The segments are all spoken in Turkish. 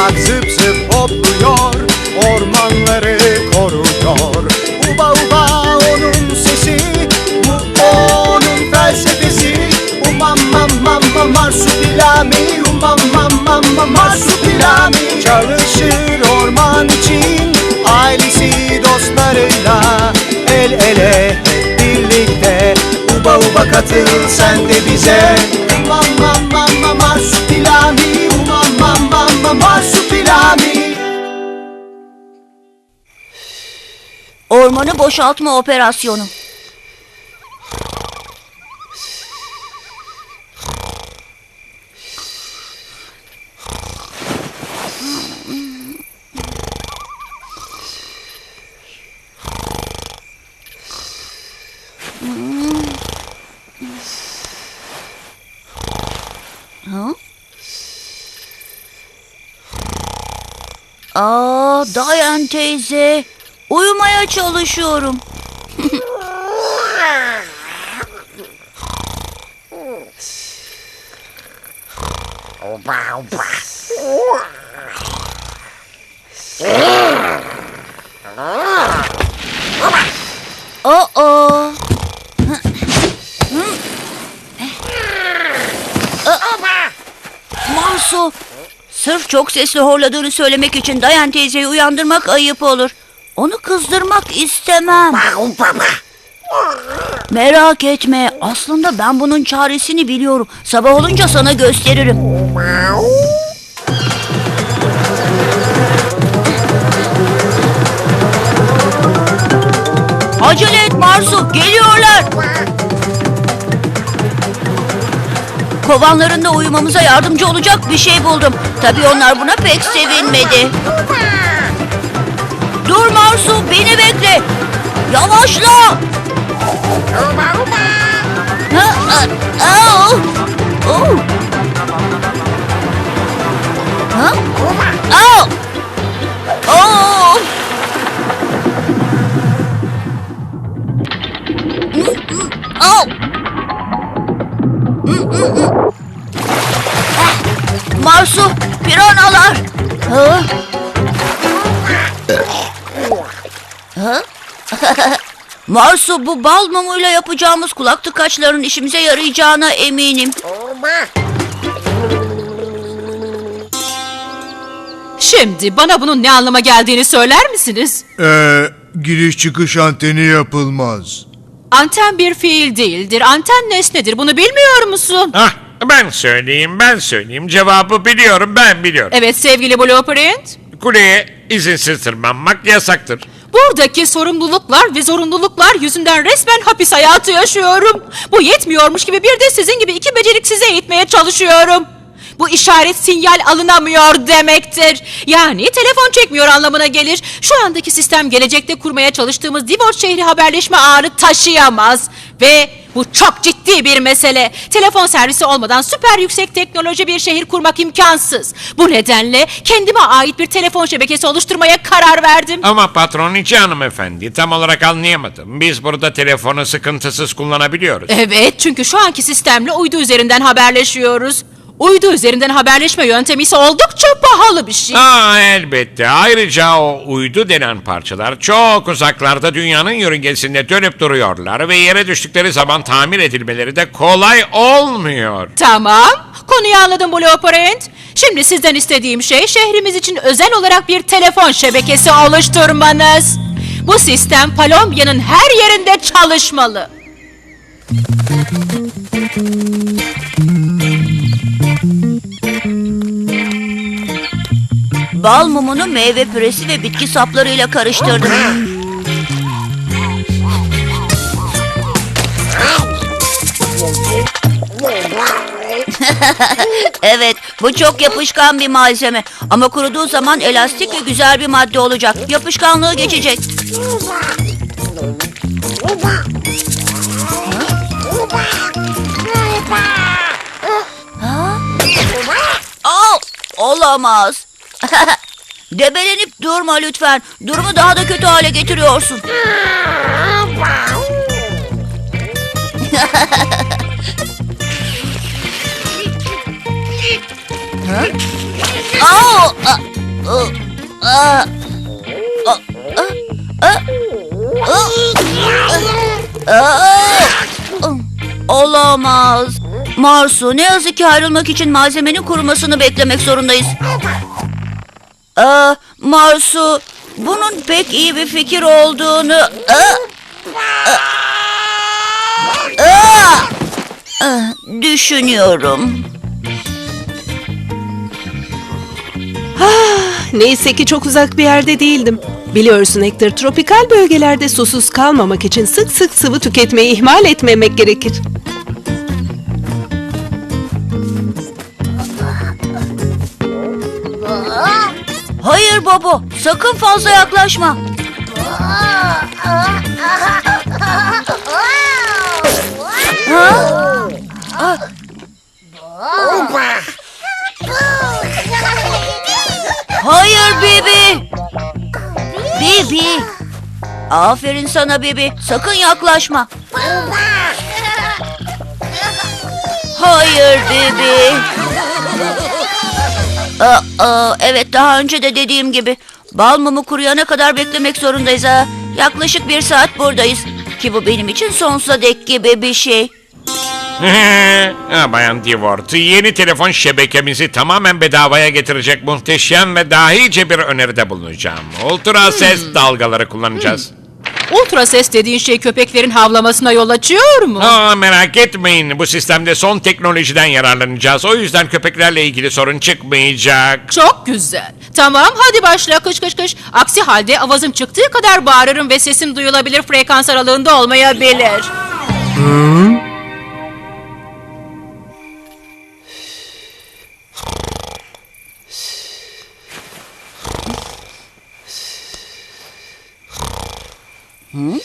Salıncak zıp zıp hopluyor Ormanları koruyor. Uba uba onun sesi Bu onun felsefesi. Umam mam mam mam marsupilami Umam mam mam mam marsupilami. Çalışır orman için Ailesi dostlarıyla El ele hep birlikte. Uba uba katıl sen de bize. Umam mam mam Ormanı boşaltma operasyonu. Ha? Aa, dayan teyze. Uyumaya çalışıyorum. Aa. Marsu. Sırf çok sesli horladığını söylemek için Dayan teyzeyi uyandırmak ayıp olur. Onu kızdırmak istemem. Merak etme. Aslında ben bunun çaresini biliyorum. Sabah olunca sana gösteririm. Acele et Marsu. Geliyorlar. Kovanlarında uyumamıza yardımcı olacak bir şey buldum. Tabii onlar buna pek sevinmedi. Dur Marsu beni bekle. Yavaşla. Ha, a- au. Marsu bu bal mumuyla yapacağımız kulak tıkaçların işimize yarayacağına eminim. Şimdi bana bunun ne anlama geldiğini söyler misiniz? Ee, giriş çıkış anteni yapılmaz. Anten bir fiil değildir. Anten nesnedir. Bunu bilmiyor musun? Hah, ben söyleyeyim, ben söyleyeyim. Cevabı biliyorum, ben biliyorum. Evet sevgili Blueprint. Kuleye izinsiz tırmanmak yasaktır. Buradaki sorumluluklar ve zorunluluklar yüzünden resmen hapis hayatı yaşıyorum. Bu yetmiyormuş gibi bir de sizin gibi iki beceriksize eğitmeye çalışıyorum. Bu işaret sinyal alınamıyor demektir. Yani telefon çekmiyor anlamına gelir. Şu andaki sistem gelecekte kurmaya çalıştığımız Divot şehri haberleşme ağını taşıyamaz. Ve bu çok ciddi bir mesele. Telefon servisi olmadan süper yüksek teknoloji bir şehir kurmak imkansız. Bu nedenle kendime ait bir telefon şebekesi oluşturmaya karar verdim. Ama patron içi hanımefendi, tam olarak anlayamadım. Biz burada telefonu sıkıntısız kullanabiliyoruz. Evet çünkü şu anki sistemle uydu üzerinden haberleşiyoruz. Uydu üzerinden haberleşme yöntemi ise oldukça pahalı bir şey. Aa elbette. Ayrıca o uydu denen parçalar çok uzaklarda dünyanın yörüngesinde dönüp duruyorlar ve yere düştükleri zaman tamir edilmeleri de kolay olmuyor. Tamam, konuyu anladım Blueprint. Şimdi sizden istediğim şey şehrimiz için özel olarak bir telefon şebekesi oluşturmanız. Bu sistem Palombiya'nın her yerinde çalışmalı. Bal mumunu meyve püresi ve bitki saplarıyla karıştırdım. evet, bu çok yapışkan bir malzeme. Ama kuruduğu zaman elastik ve güzel bir madde olacak. Yapışkanlığı geçecek. Ha? Olamaz. Debelenip durma lütfen. Durumu daha da kötü hale getiriyorsun. Au! Aa, Olamaz. Marsu ne yazık ki ayrılmak için malzemenin kurumasını beklemek zorundayız. Aa, Marsu bunun pek iyi bir fikir olduğunu... Aa, aa, aa, aa, düşünüyorum. Neyse ki çok uzak bir yerde değildim. Biliyorsun Hector, tropikal bölgelerde susuz kalmamak için sık sık sıvı tüketmeyi ihmal etmemek gerekir. Hayır baba, sakın fazla yaklaşma. Ha? Hayır Bibi. Bibi. Aferin sana Bibi. Sakın yaklaşma. Hayır Bibi. Aa, aa, evet daha önce de dediğim gibi bal mumu kuruyana kadar beklemek zorundayız ha. Yaklaşık bir saat buradayız. Ki bu benim için sonsuza dek gibi bir şey. ha, Bayan Divort, yeni telefon şebekemizi tamamen bedavaya getirecek muhteşem ve dahice bir öneride bulunacağım. Ultra ses dalgaları kullanacağız. Ultra ses dediğin şey köpeklerin havlamasına yol açıyor mu? Aa, merak etmeyin, bu sistemde son teknolojiden yararlanacağız. O yüzden köpeklerle ilgili sorun çıkmayacak. Çok güzel. Tamam hadi başla kış kış kış. Aksi halde avazım çıktığı kadar bağırırım ve sesim duyulabilir frekans aralığında olmayabilir. Oo,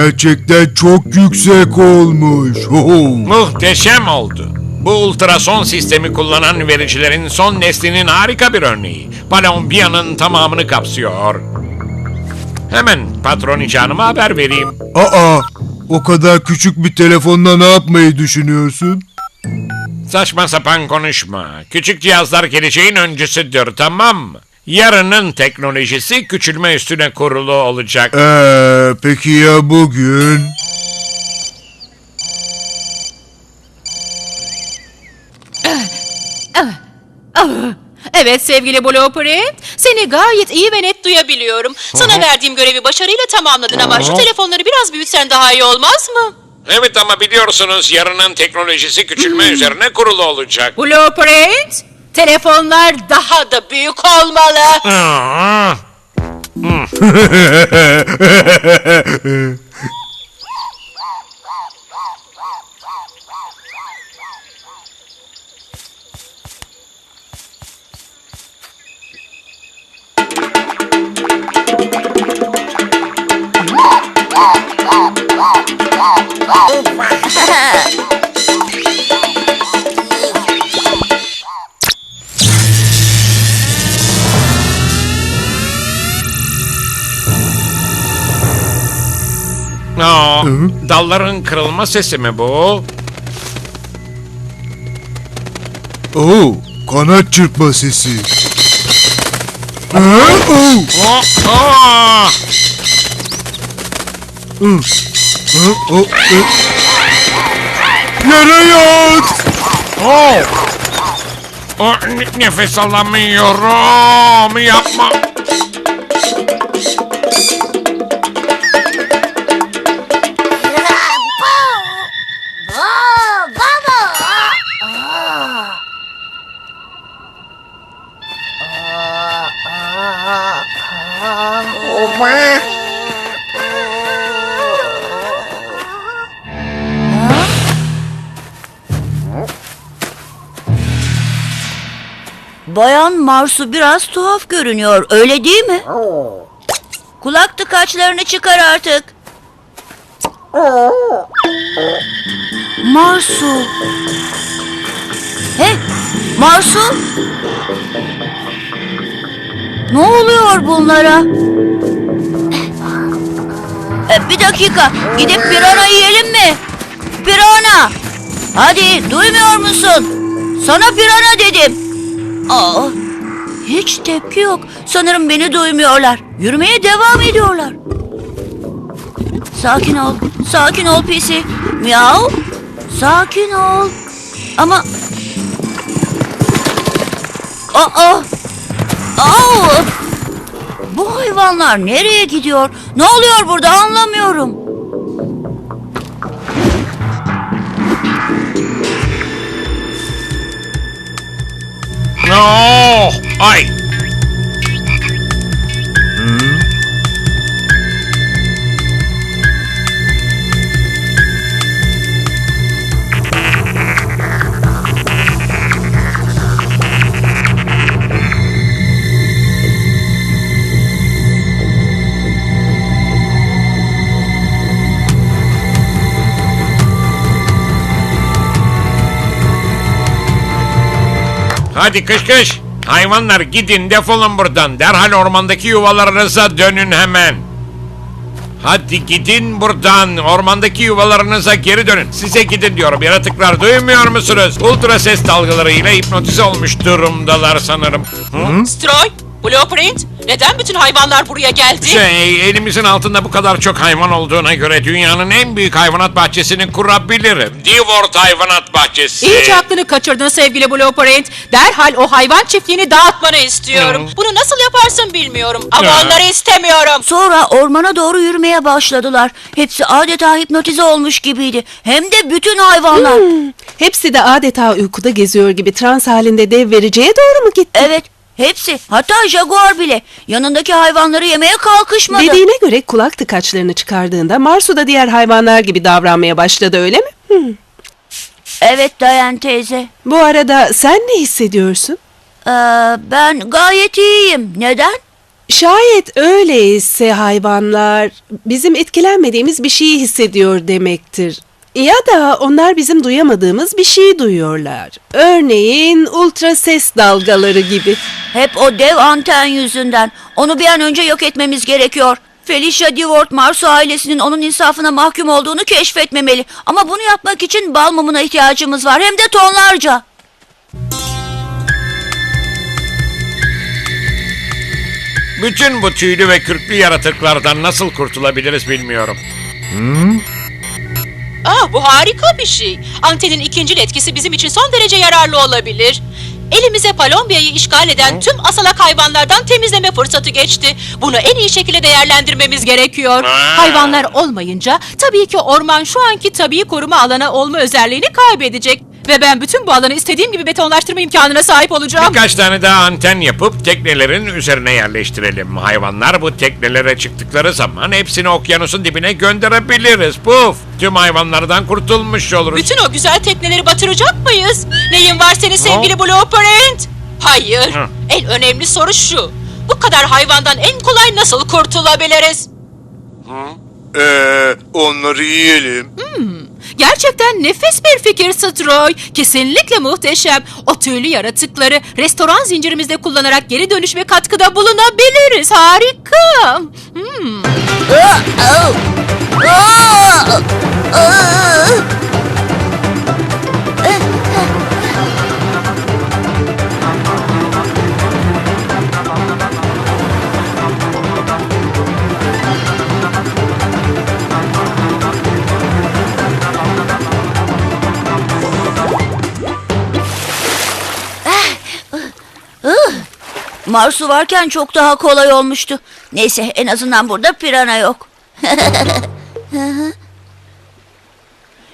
gerçekten çok yüksek olmuş. Muhteşem oldu. Bu ultrason sistemi kullanan vericilerin son neslinin harika bir örneği. Palombia'nın tamamını kapsıyor. Hemen patroniçe hanıma haber vereyim. Aa, o kadar küçük bir telefonla ne yapmayı düşünüyorsun? Saçma sapan konuşma. Küçük cihazlar geleceğin öncüsüdür tamam mı? Yarının teknolojisi küçülme üstüne kurulu olacak. Ee, peki ya bugün? Evet sevgili Blueprint, seni gayet iyi ve net duyabiliyorum. Sana verdiğim görevi başarıyla tamamladın ama şu telefonları biraz büyütsen daha iyi olmaz mı? Evet ama biliyorsunuz yarının teknolojisi küçülme üzerine kurulu olacak. Blueprint, telefonlar daha da büyük olmalı. dalların kırılma sesi mi bu? Oo, kanat çırpma sesi. Ee, oo, Aa, aa! hı, hı, o, e. Yere yat! Oo! Aa, ne- nefes alamıyorum. Yapma. Bayan Marsu biraz tuhaf görünüyor, öyle değil mi? Kulak tıkaçlarını çıkar artık. Marsu. Hey, Marsu. Ne oluyor bunlara? E, bir dakika, gidip pirana yiyelim mi? Pirana! Hadi, duymuyor musun? Sana pirana dedim. Aa, hiç tepki yok. Sanırım beni duymuyorlar. Yürümeye devam ediyorlar. Sakin ol, sakin ol pisi. Miau, sakin ol. Ama... Aa, aa, bu hayvanlar nereye gidiyor? Ne oluyor burada anlamıyorum. No! Ay! Hadi kış kış. Hayvanlar gidin defolun buradan. Derhal ormandaki yuvalarınıza dönün hemen. Hadi gidin buradan. Ormandaki yuvalarınıza geri dönün. Size gidin diyorum. Yaratıklar duymuyor musunuz? Ultra ses dalgalarıyla hipnotize olmuş durumdalar sanırım. Hı? Stroy, Blueprint, neden bütün hayvanlar buraya geldi? Şey, elimizin altında bu kadar çok hayvan olduğuna göre dünyanın en büyük hayvanat bahçesini kurabilirim. Divort Hayvanat Bahçesi. İyice aklını kaçırdın sevgili Blueprint. Derhal o hayvan çiftliğini dağıtmanı istiyorum. Bunu nasıl yaparsın bilmiyorum ama Ya. onları istemiyorum. Sonra ormana doğru yürümeye başladılar. Hepsi adeta hipnotize olmuş gibiydi. Hem de bütün hayvanlar. Hepsi de adeta uykuda geziyor gibi trans halinde dev vereceğe doğru mu gitti? Evet, hepsi. Hatta jaguar bile. Yanındaki hayvanları yemeye kalkışmadı. Dediğine göre kulak tıkaçlarını çıkardığında Marsu da diğer hayvanlar gibi davranmaya başladı öyle mi? Hmm. Evet Dayan teyze. Bu arada sen ne hissediyorsun? Ee, ben gayet iyiyim. Neden? Şayet öyleyse hayvanlar bizim etkilenmediğimiz bir şeyi hissediyor demektir. Ya da onlar bizim duyamadığımız bir şeyi duyuyorlar. Örneğin ultra ses dalgaları gibi. Hep o dev anten yüzünden. Onu bir an önce yok etmemiz gerekiyor. Felicia Divort Marsu ailesinin onun insafına mahkum olduğunu keşfetmemeli. Ama bunu yapmak için bal mumuna ihtiyacımız var. Hem de tonlarca. Bütün bu tüylü ve kürklü yaratıklardan nasıl kurtulabiliriz bilmiyorum. Ah bu harika bir şey. Antenin ikincil etkisi bizim için son derece yararlı olabilir. Elimize Palombia'yı işgal eden tüm asalak hayvanlardan temizleme fırsatı geçti. Bunu en iyi şekilde değerlendirmemiz gerekiyor. Hayvanlar olmayınca tabii ki orman şu anki tabii koruma alanı olma özelliğini kaybedecek. Ve ben bütün bu alanı istediğim gibi betonlaştırma imkanına sahip olacağım. Birkaç tane daha anten yapıp teknelerin üzerine yerleştirelim. Hayvanlar bu teknelere çıktıkları zaman hepsini okyanusun dibine gönderebiliriz. Puf! Tüm hayvanlardan kurtulmuş oluruz. Bütün o güzel tekneleri batıracak mıyız? Neyin var senin sevgili Blueprint? Hayır. Hı. En önemli soru şu. Bu kadar hayvandan en kolay nasıl kurtulabiliriz? Ee, onları yiyelim. Gerçekten nefis bir fikir Stroy. Kesinlikle muhteşem. O tüylü yaratıkları restoran zincirimizde kullanarak geri dönüş ve katkıda bulunabiliriz. Harika. Hmm. Marsu varken çok daha kolay olmuştu. Neyse en azından burada pirana yok.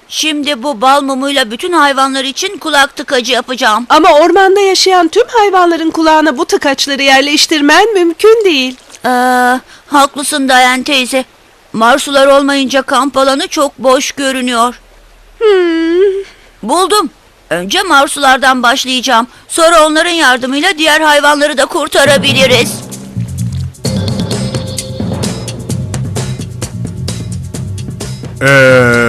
Şimdi bu bal mumuyla bütün hayvanlar için kulak tıkacı yapacağım. Ama ormanda yaşayan tüm hayvanların kulağına bu tıkaçları yerleştirmen mümkün değil. Ee, haklısın Dayan teyze. Marsular olmayınca kamp alanı çok boş görünüyor. Buldum. Önce marsulardan başlayacağım. Sonra onların yardımıyla diğer hayvanları da kurtarabiliriz. Ee,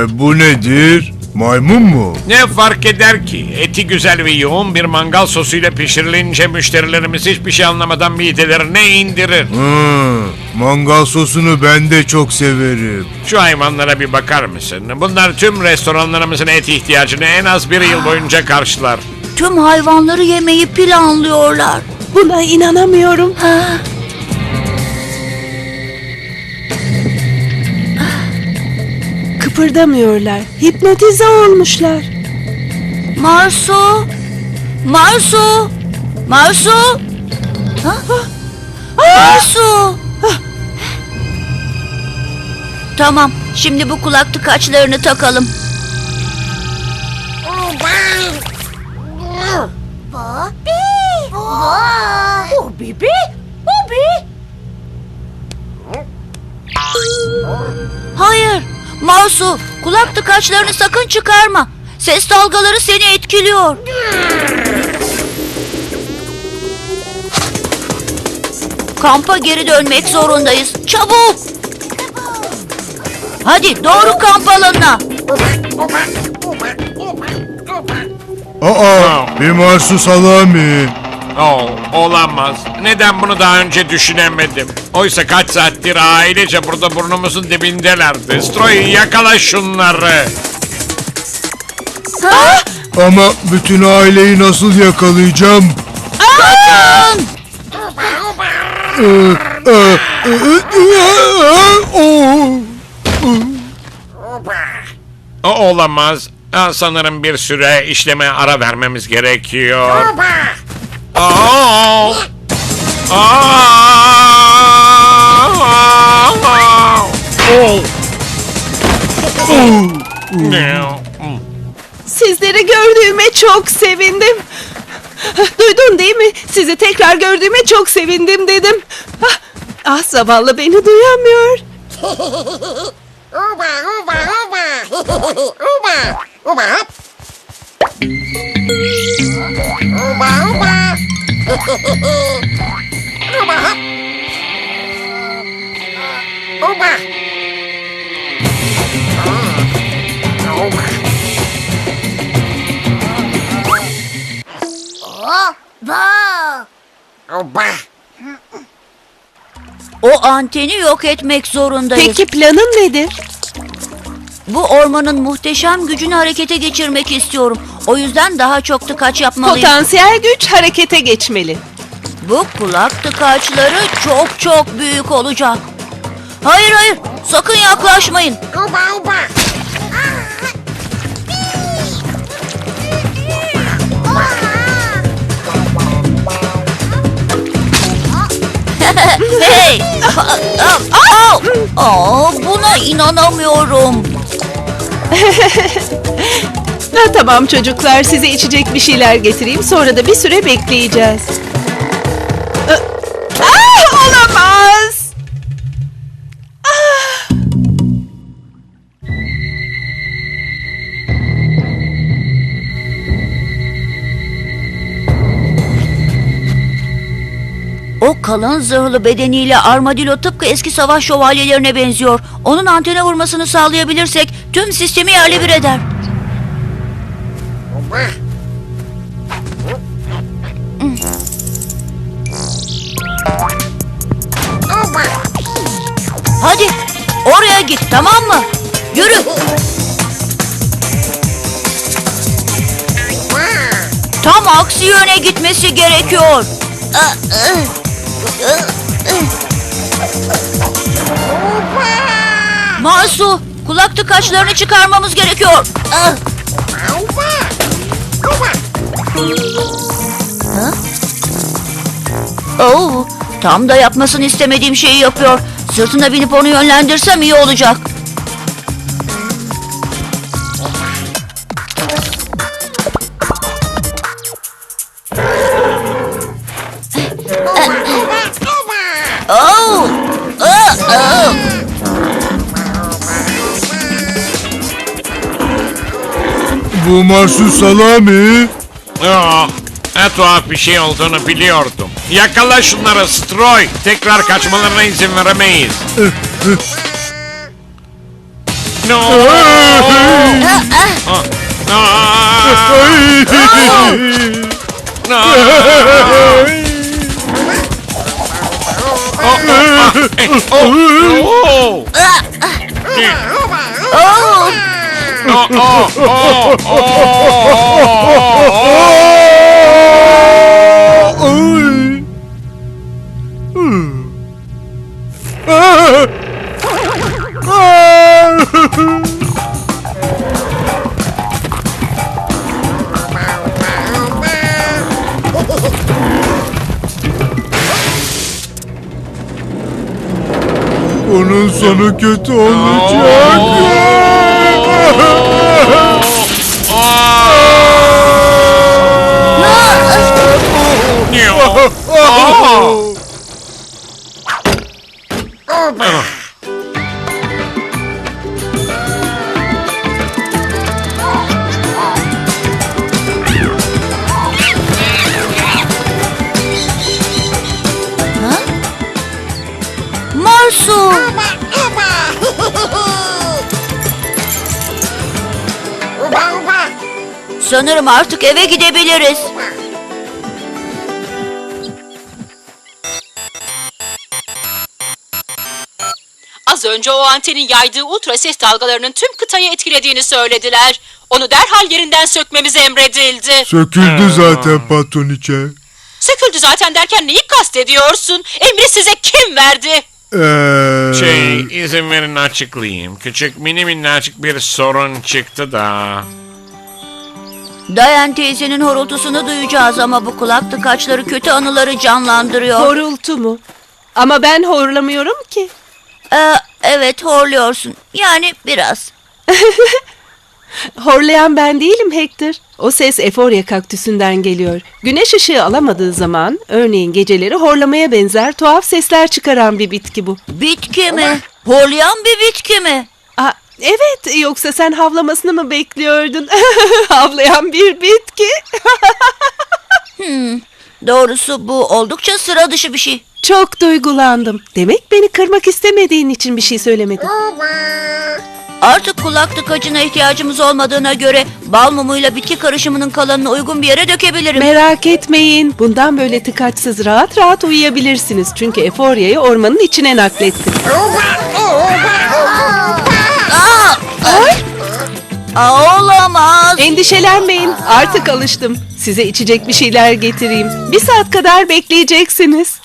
bu nedir? Maymun mu? Ne fark eder ki? Eti güzel ve yoğun bir mangal sosuyla pişirilince müşterilerimiz hiçbir şey anlamadan midelerine indirir. Hı, mangal sosunu ben de çok severim. Şu hayvanlara bir bakar mısın? Bunlar tüm restoranlarımızın et ihtiyacını en az bir yıl boyunca karşılar. Tüm hayvanları yemeyi planlıyorlar. Buna inanamıyorum. Kıpırdamıyorlar. Hipnotize olmuşlar. Marsu! Marsu! Marsu! Ha? Marsu! Tamam, şimdi bu kulak tıkaçlarını takalım. Marsu, kulak tıkaçlarını sakın çıkarma. Ses dalgaları seni etkiliyor. Kampa geri dönmek zorundayız. Çabuk! Hadi doğru kamp alanına. Aa, bir marsu salami. Oh, olamaz. Neden bunu daha önce düşünemedim? Oysa kaç saattir ailece burada burnumuzun dibindelerdi. Stroy yakala şunları. Ama bütün aileyi nasıl yakalayacağım? Kaçın! O olamaz. Ha, sanırım bir süre işleme ara vermemiz gerekiyor. Oh! Sizleri gördüğüme çok sevindim. Duydun değil mi? Sizi tekrar gördüğüme çok sevindim dedim. Ah, ah zavallı beni duyamıyor. Oba, oba. Oba, oba, hop. Oba, oba. Oba. Oba. Oba. Oba. O anteni yok etmek zorundayız. Peki planın nedir? Bu ormanın muhteşem gücünü harekete geçirmek istiyorum. O yüzden daha çok tıkaç yapmalıyım. Potansiyel güç harekete geçmeli. Bu kulak tıkaçları çok çok büyük olacak. Hayır hayır sakın yaklaşmayın. Oba, oba. Hey! Aa, buna inanamıyorum. Ha, tamam çocuklar size içecek bir şeyler getireyim sonra da bir süre bekleyeceğiz. Ee, Ah, olamaz. O kalın zırhlı bedeniyle armadillo tıpkı eski savaş şövalyelerine benziyor. Onun antene vurmasını sağlayabilirsek tüm sistemi yerle bir eder. Hadi oraya git tamam mı? Yürü. Tam aksi yöne gitmesi gerekiyor. Masu kulak tıkaçlarını çıkarmamız gerekiyor. Oba. Oo, tam da yapmasını istemediğim şeyi yapıyor. Sırtına binip onu yönlendirsem iyi olacak. Bu mahsus salami. Oh, ne tuhaf bir şey olduğunu biliyordum. Yakala şunları Stroy. Tekrar kaçmalarına izin veremeyiz. No. Ah, ah, no. Oh, oh, ah, eh, oh, oh. Oo, Oh, Onun sonu kötü olacak. Marsu. Uba. Uba, uba. Sanırım artık eve gidebiliriz. Az önce o antenin yaydığı ultra ses dalgalarının tüm kıtayı etkilediğini söylediler. Onu derhal yerinden sökmemiz emredildi. Söküldü zaten patroniçe. Söküldü zaten derken neyi kastediyorsun? Emri size kim verdi? Ee, Şey, izin verin açıklayayım. Küçük mini minnacık bir sorun çıktı da. Dayan teyzenin horultusunu duyacağız ama bu kulak tıkaçları kötü anıları canlandırıyor. Horultu mu? Ama ben horlamıyorum ki. Ee, evet horluyorsun. Yani biraz. Horlayan ben değilim Hector. O ses Eforya kaktüsünden geliyor. Güneş ışığı alamadığı zaman, örneğin geceleri horlamaya benzer tuhaf sesler çıkaran bir bitki bu. Bitki mi? Horlayan bir bitki mi? Aa, evet, yoksa sen havlamasını mı bekliyordun? Havlayan bir bitki. Doğrusu bu oldukça sıra dışı bir şey. Çok duygulandım. Demek beni kırmak istemediğin için bir şey söylemedin. Artık kulak tıkacına ihtiyacımız olmadığına göre bal mumuyla bitki karışımının kalanını uygun bir yere dökebilirim. Merak etmeyin. Bundan böyle tıkaçsız rahat rahat uyuyabilirsiniz. Çünkü Eforya'yı ormanın içine naklettim. Aa, olamaz. Endişelenmeyin. Artık alıştım. Size içecek bir şeyler getireyim. Bir saat kadar bekleyeceksiniz.